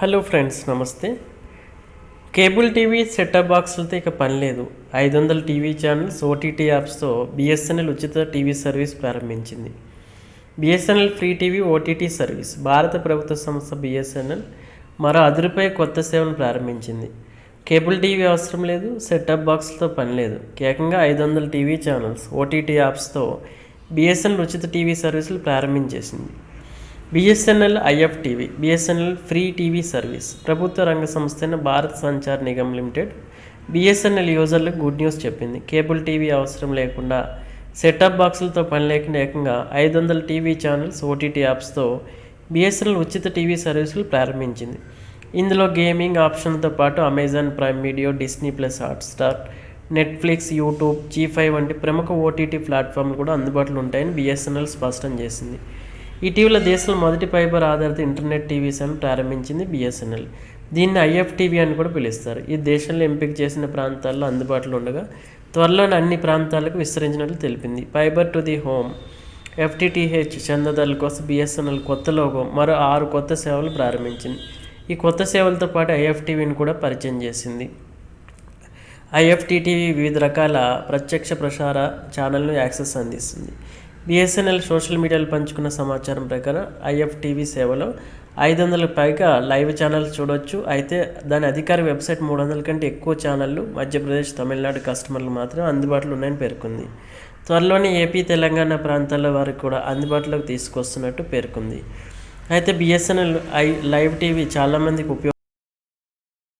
Hello friends నమస్తే. Cable TV setup బాక్సులతో ఇక పని లేదు. ఐదు వందల టీవీ ఛానల్స్ ఓటీటీ యాప్స్తో బిఎస్ఎన్ఎల్ ఉచిత టీవీ సర్వీస్ ప్రారంభించింది. BSNL free TV OTT service. భారత ప్రభుత్వ సంస్థ బిఎస్ఎన్ఎల్ మరో అదురుపై కొత్త సేవను ప్రారంభించింది. కేబుల్ టీవీ అవసరం లేదు సెటప్ బాక్స్తో పని లేదు. ఏకంగా ఐదు వందల టీవీ ఛానల్స్ ఓటీటీ యాప్స్తో బిఎస్ఎన్ఎల్ ఉచిత టీవీ సర్వీసులు ప్రారంభించేసింది. BSNL IF TV BSNL free TV service ప్రభుత్వ రంగ సంస్థ భారత్ సంచార్ నిగమ్ లిమిటెడ్. బిఎస్ఎన్ఎల్ యూజర్లకు గుడ్ న్యూస్ చెప్పింది. కేబుల్ టీవీ అవసరం లేకుండా సెటప్ బాక్సులతో పని లేకుండా ఏకంగా ఐదు వందల టీవీ ఛానల్స్ ఓటీటీ యాప్స్తో బిఎస్ఎన్ఎల్ ఉచిత టీవీ సర్వీసులు ప్రారంభించింది. ఇందులో గేమింగ్ ఆప్షన్తో పాటు Amazon Prime Video Disney plus Hotstar Netflix YouTube Zee five వంటి ప్రముఖ ఓటీటీ ప్లాట్ఫామ్లు కూడా అందుబాటులో ఉంటాయని బిఎస్ఎన్ఎల్ స్పష్టం చేసింది. ఇటీవల దేశంలో మొదటి ఫైబర్ ఆధారిత ఇంటర్నెట్ టీవీ సేవను ప్రారంభించింది బిఎస్ఎన్ఎల్. దీన్ని ఐఎఫ్ టీవీ అని కూడా పిలుస్తారు. ఈ దేశంలో ఎంపిక చేసిన ప్రాంతాల్లో అందుబాటులో ఉండగా త్వరలోనే అన్ని ప్రాంతాలకు విస్తరించినట్లు తెలిపింది. Fibre to the home FTTH చందాదారుల కోసం బిఎస్ఎన్ఎల్ కొత్త లోగో మరో ఆరు కొత్త సేవలు ప్రారంభించింది. ఈ కొత్త సేవలతో పాటు ఐఎఫ్ టీవీని కూడా పరిచయం చేసింది. ఐఎఫ్టీటీవీ వివిధ రకాల ప్రత్యక్ష ప్రసార ఛానల్ను యాక్సెస్ అందిస్తుంది. బిఎస్ఎన్ఎల్ సోషల్ మీడియాలో పంచుకున్న సమాచారం ప్రకారం ఐఎఫ్టీవీ సేవలో ఐదు వందలకు పైగా లైవ్ ఛానల్స్ చూడొచ్చు. అయితే దాని అధికార వెబ్సైట్ మూడు వందల కంటే ఎక్కువ ఛానళ్ళు మధ్యప్రదేశ్ తమిళనాడు కస్టమర్లు మాత్రం అందుబాటులో ఉన్నాయని పేర్కొంది. త్వరలోనే ఏపీ తెలంగాణ ప్రాంతాల వారికి కూడా అందుబాటులోకి తీసుకొస్తున్నట్టు పేర్కొంది. అయితే బిఎస్ఎన్ఎల్ ఐ లైవ్ టీవీ చాలామందికి ఉపయోగ